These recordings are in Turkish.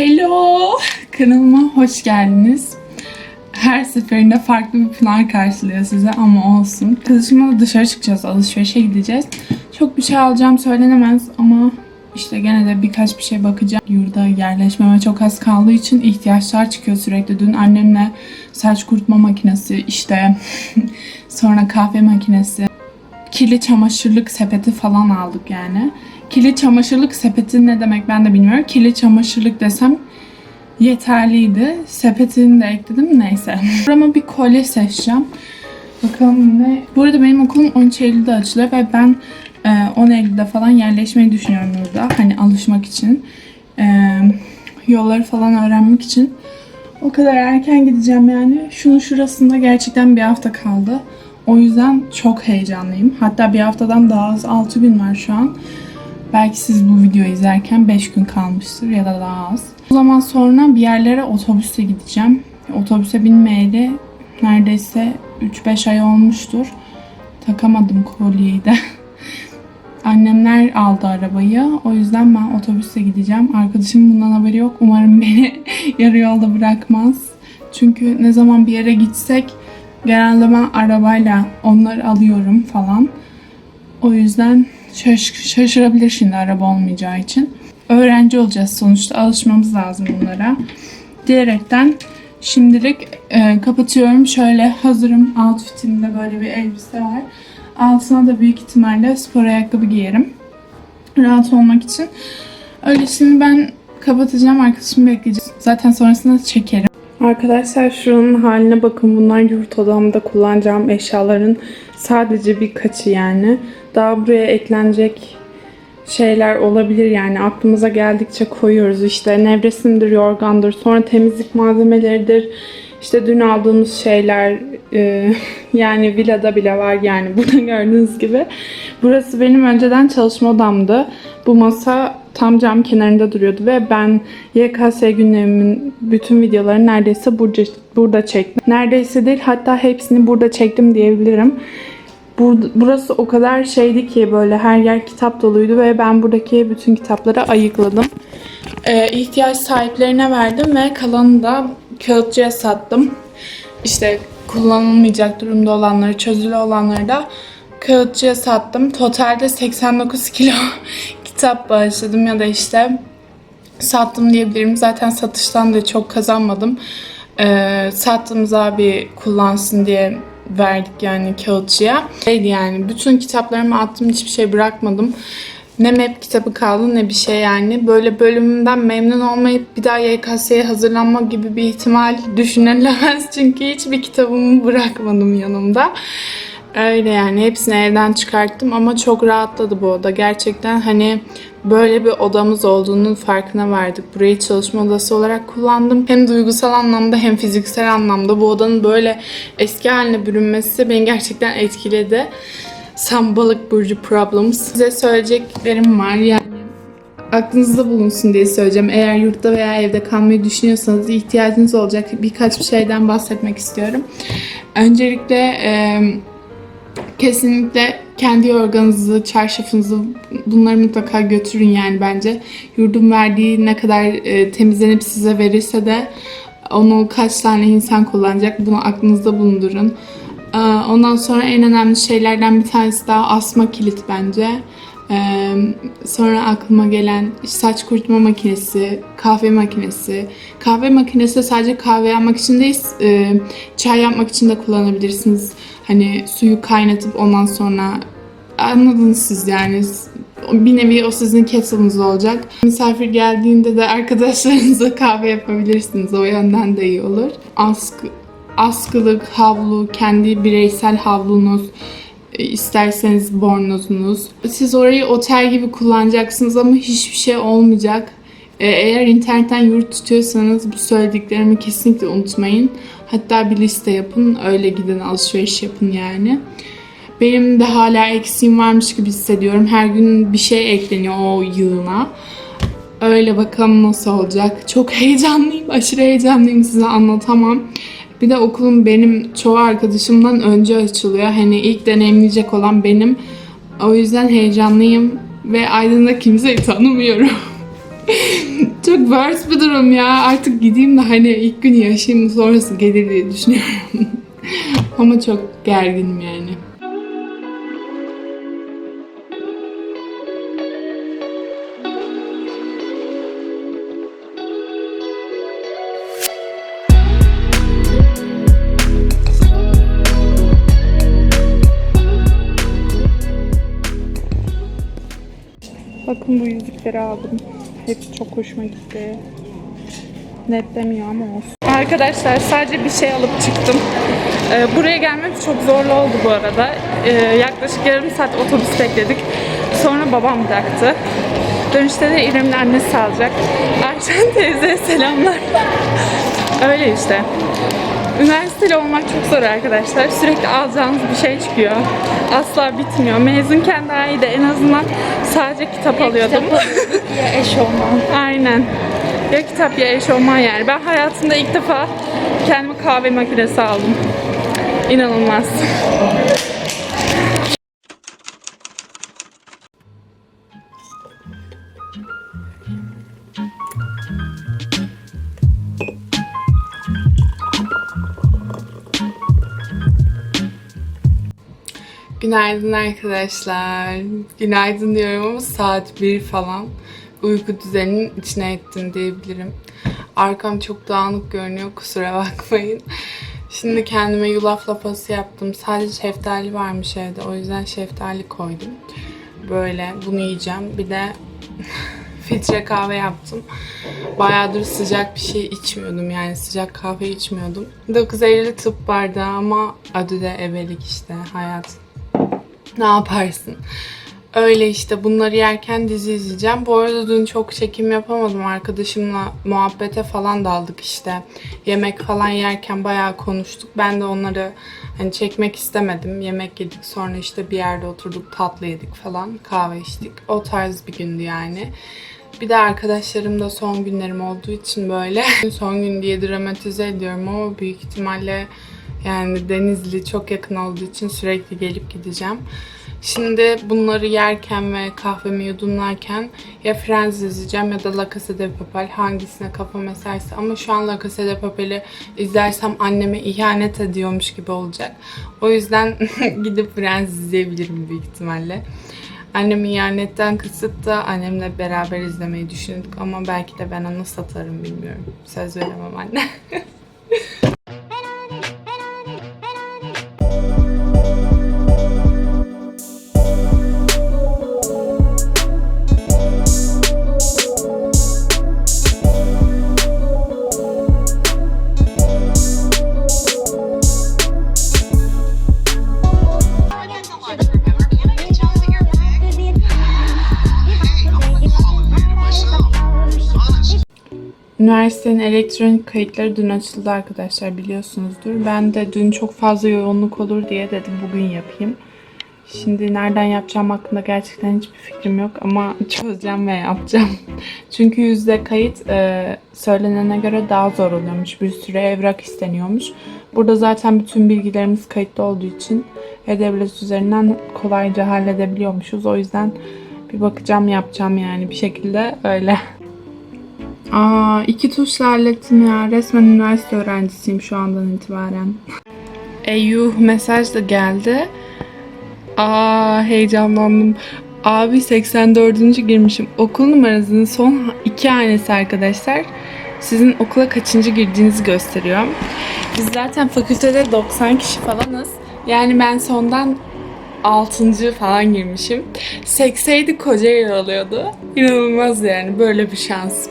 Hello! Kanalıma hoş geldiniz. Her seferinde farklı bir plan karşılıyor size ama olsun. Kızışımla dışarı çıkacağız, alışverişe gideceğiz. Çok bir şey alacağım söylenemez ama işte gene de birkaç bir şey bakacağım. Yurda yerleşmeme çok az kaldığı için ihtiyaçlar çıkıyor sürekli. Dün annemle saç kurutma makinesi, işte sonra kahve makinesi, kirli çamaşırlık sepeti falan aldık yani. Kirli çamaşırlık sepeti ne demek ben de bilmiyorum. Kirli çamaşırlık desem yeterliydi. Sepetini de ekledim neyse. Burama bir kolye seçeceğim. Bakalım ne? Bu arada benim okulum 13 Eylül'de açılıyor ve ben e, 10 Eylül'de falan yerleşmeyi düşünüyorum burada. Hani alışmak için. E, yolları falan öğrenmek için. O kadar erken gideceğim yani. Şunun şurasında gerçekten bir hafta kaldı. O yüzden çok heyecanlıyım. Hatta bir haftadan daha az 6 gün var şu an. Belki siz bu videoyu izlerken 5 gün kalmıştır ya da daha az. O zaman sonra bir yerlere otobüse gideceğim. Otobüse binmeyeli neredeyse 3-5 ay olmuştur. Takamadım kolyeyi de. Annemler aldı arabayı. O yüzden ben otobüse gideceğim. Arkadaşım bundan haberi yok. Umarım beni yarı yolda bırakmaz. Çünkü ne zaman bir yere gitsek genelde ben arabayla onları alıyorum falan. O yüzden şaş- şaşırabilir şimdi araba olmayacağı için. Öğrenci olacağız sonuçta. Alışmamız lazım bunlara. Diyerekten şimdilik e, kapatıyorum. Şöyle hazırım. Outfitimde böyle bir elbise var. Altına da büyük ihtimalle spor ayakkabı giyerim. Rahat olmak için. Öyle şimdi ben kapatacağım. Arkadaşımı bekleyeceğim. Zaten sonrasında çekerim. Arkadaşlar şunun haline bakın. Bunlar yurt odamda kullanacağım eşyaların sadece birkaçı yani. Daha buraya eklenecek şeyler olabilir yani aklımıza geldikçe koyuyoruz işte nevresimdir, yorgandır, sonra temizlik malzemeleridir. İşte dün aldığımız şeyler e, yani villada bile var yani burada gördüğünüz gibi. Burası benim önceden çalışma odamdı. Bu masa tam cam kenarında duruyordu ve ben YKS günlerimin bütün videolarını neredeyse burada, burada çektim. Neredeyse değil hatta hepsini burada çektim diyebilirim. Bur- burası o kadar şeydi ki böyle her yer kitap doluydu ve ben buradaki bütün kitapları ayıkladım. Ee, ihtiyaç sahiplerine verdim ve kalanını da kağıtçıya sattım. İşte kullanılmayacak durumda olanları, çözülü olanları da kağıtçıya sattım. Totalde 89 kilo kitap bağışladım ya da işte sattım diyebilirim. Zaten satıştan da çok kazanmadım. Ee, sattığımız abi kullansın diye verdik yani kağıtçıya. Şeydi yani bütün kitaplarımı attım hiçbir şey bırakmadım. Ne map kitabı kaldı ne bir şey yani. Böyle bölümümden memnun olmayıp bir daha YKS'ye hazırlanma gibi bir ihtimal düşünülemez. Çünkü hiçbir kitabımı bırakmadım yanımda. Öyle yani hepsini evden çıkarttım ama çok rahatladı bu oda. Gerçekten hani böyle bir odamız olduğunun farkına vardık. Burayı çalışma odası olarak kullandım. Hem duygusal anlamda hem fiziksel anlamda bu odanın böyle eski haline bürünmesi beni gerçekten etkiledi. Some balık burcu problems. Size söyleyeceklerim var yani aklınızda bulunsun diye söyleyeceğim. Eğer yurtta veya evde kalmayı düşünüyorsanız ihtiyacınız olacak birkaç bir şeyden bahsetmek istiyorum. Öncelikle eee Kesinlikle kendi yorganınızı, çarşafınızı bunları mutlaka götürün yani bence. Yurdun verdiği ne kadar e, temizlenip size verirse de onu kaç tane insan kullanacak bunu aklınızda bulundurun. Ee, Ondan sonra en önemli şeylerden bir tanesi daha asma kilit bence. Ee, sonra aklıma gelen saç kurutma makinesi, kahve makinesi. Kahve makinesi sadece kahve yapmak için değil, e, çay yapmak için de kullanabilirsiniz. Hani suyu kaynatıp ondan sonra anladınız siz yani. Bir nevi o sizin kettle'ınız olacak. Misafir geldiğinde de arkadaşlarınıza kahve yapabilirsiniz. O yönden de iyi olur. Askı, askılık, havlu, kendi bireysel havlunuz, e, isterseniz bornozunuz. Siz orayı otel gibi kullanacaksınız ama hiçbir şey olmayacak. E, Eğer internetten yurt tutuyorsanız bu söylediklerimi kesinlikle unutmayın. Hatta bir liste yapın, öyle gidin alışveriş yapın yani. Benim de hala eksiğim varmış gibi hissediyorum. Her gün bir şey ekleniyor o yığına. Öyle bakalım nasıl olacak. Çok heyecanlıyım, aşırı heyecanlıyım size anlatamam. Bir de okulum benim çoğu arkadaşımdan önce açılıyor. Hani ilk deneyimleyecek olan benim. O yüzden heyecanlıyım ve Aydın'da kimseyi tanımıyorum. Çok worst bir durum ya. Artık gideyim de hani ilk günü yaşayayım sonrası gelir diye düşünüyorum. Ama çok gerginim yani. Bakın bu yüzükleri aldım. Hepsi çok hoşuma gitti. Netlemiyor ama olsun. Arkadaşlar sadece bir şey alıp çıktım. Ee, buraya gelmek çok zorlu oldu bu arada. Ee, yaklaşık yarım saat otobüs bekledik. Sonra babam bıraktı. Dönüşte de İrem'in annesi alacak. Ayşen teyzeye selamlar. Öyle işte. Üniversiteli olmak çok zor arkadaşlar. Sürekli alacağınız bir şey çıkıyor. Asla bitmiyor. Mezunken daha iyi de en azından sadece kitap alıyordum. ya eşofman. Aynen. Ya kitap ya eşofman yani. Ben hayatımda ilk defa kendime kahve makinesi aldım. İnanılmaz. Günaydın arkadaşlar. Günaydın diyorum ama saat 1 falan. Uyku düzeninin içine ettim diyebilirim. Arkam çok dağınık görünüyor kusura bakmayın. Şimdi kendime yulaf lapası yaptım. Sadece şeftali varmış evde. O yüzden şeftali koydum. Böyle bunu yiyeceğim. Bir de filtre kahve yaptım. Bayağıdır sıcak bir şey içmiyordum yani sıcak kahve içmiyordum. 9 Eylül tıp bardağı ama adı da ebelik işte hayat. Ne yaparsın? Öyle işte bunları yerken dizi izleyeceğim. Bu arada dün çok çekim yapamadım. Arkadaşımla muhabbete falan daldık işte. Yemek falan yerken bayağı konuştuk. Ben de onları hani çekmek istemedim. Yemek yedik sonra işte bir yerde oturduk tatlı yedik falan. Kahve içtik. O tarz bir gündü yani. Bir de arkadaşlarım da son günlerim olduğu için böyle son gün diye dramatize ediyorum ama büyük ihtimalle yani Denizli çok yakın olduğu için sürekli gelip gideceğim. Şimdi bunları yerken ve kahvemi yudumlarken ya Friends izleyeceğim ya da La Casa de Papel hangisine kafam eserse ama şu an La Casa de Papel'i izlersem anneme ihanet ediyormuş gibi olacak. O yüzden gidip Friends izleyebilirim büyük ihtimalle. Annem ihanetten kısıt da annemle beraber izlemeyi düşündük ama belki de ben onu satarım bilmiyorum. Söz veremem anne. Üniversitenin elektronik kayıtları dün açıldı arkadaşlar biliyorsunuzdur. Ben de dün çok fazla yoğunluk olur diye dedim bugün yapayım. Şimdi nereden yapacağım hakkında gerçekten hiçbir fikrim yok ama çözeceğim ve yapacağım. Çünkü yüzde kayıt e, söylenene göre daha zor oluyormuş. Bir sürü evrak isteniyormuş. Burada zaten bütün bilgilerimiz kayıtlı olduğu için E-Devlet üzerinden kolayca halledebiliyormuşuz. O yüzden bir bakacağım yapacağım yani bir şekilde öyle. Aa iki tuşla hallettim ya. Resmen üniversite öğrencisiyim şu andan itibaren. Eyyuh mesaj da geldi. Aa heyecanlandım. Abi 84. girmişim. Okul numarasının son iki hanesi arkadaşlar. Sizin okula kaçıncı girdiğinizi gösteriyor. Biz zaten fakültede 90 kişi falanız. Yani ben sondan 6. falan girmişim. Sekseydi koca yer alıyordu. İnanılmaz yani böyle bir şans.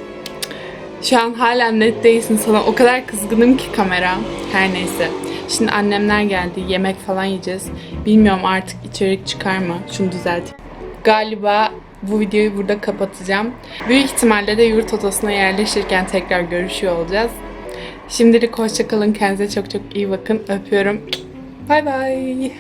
Şu an hala net değilsin sana. O kadar kızgınım ki kamera. Her neyse. Şimdi annemler geldi. Yemek falan yiyeceğiz. Bilmiyorum artık içerik çıkar mı? Şunu düzelteyim. Galiba bu videoyu burada kapatacağım. Büyük ihtimalle de yurt odasına yerleşirken tekrar görüşüyor olacağız. Şimdilik hoşçakalın. Kendinize çok çok iyi bakın. Öpüyorum. Bay bay.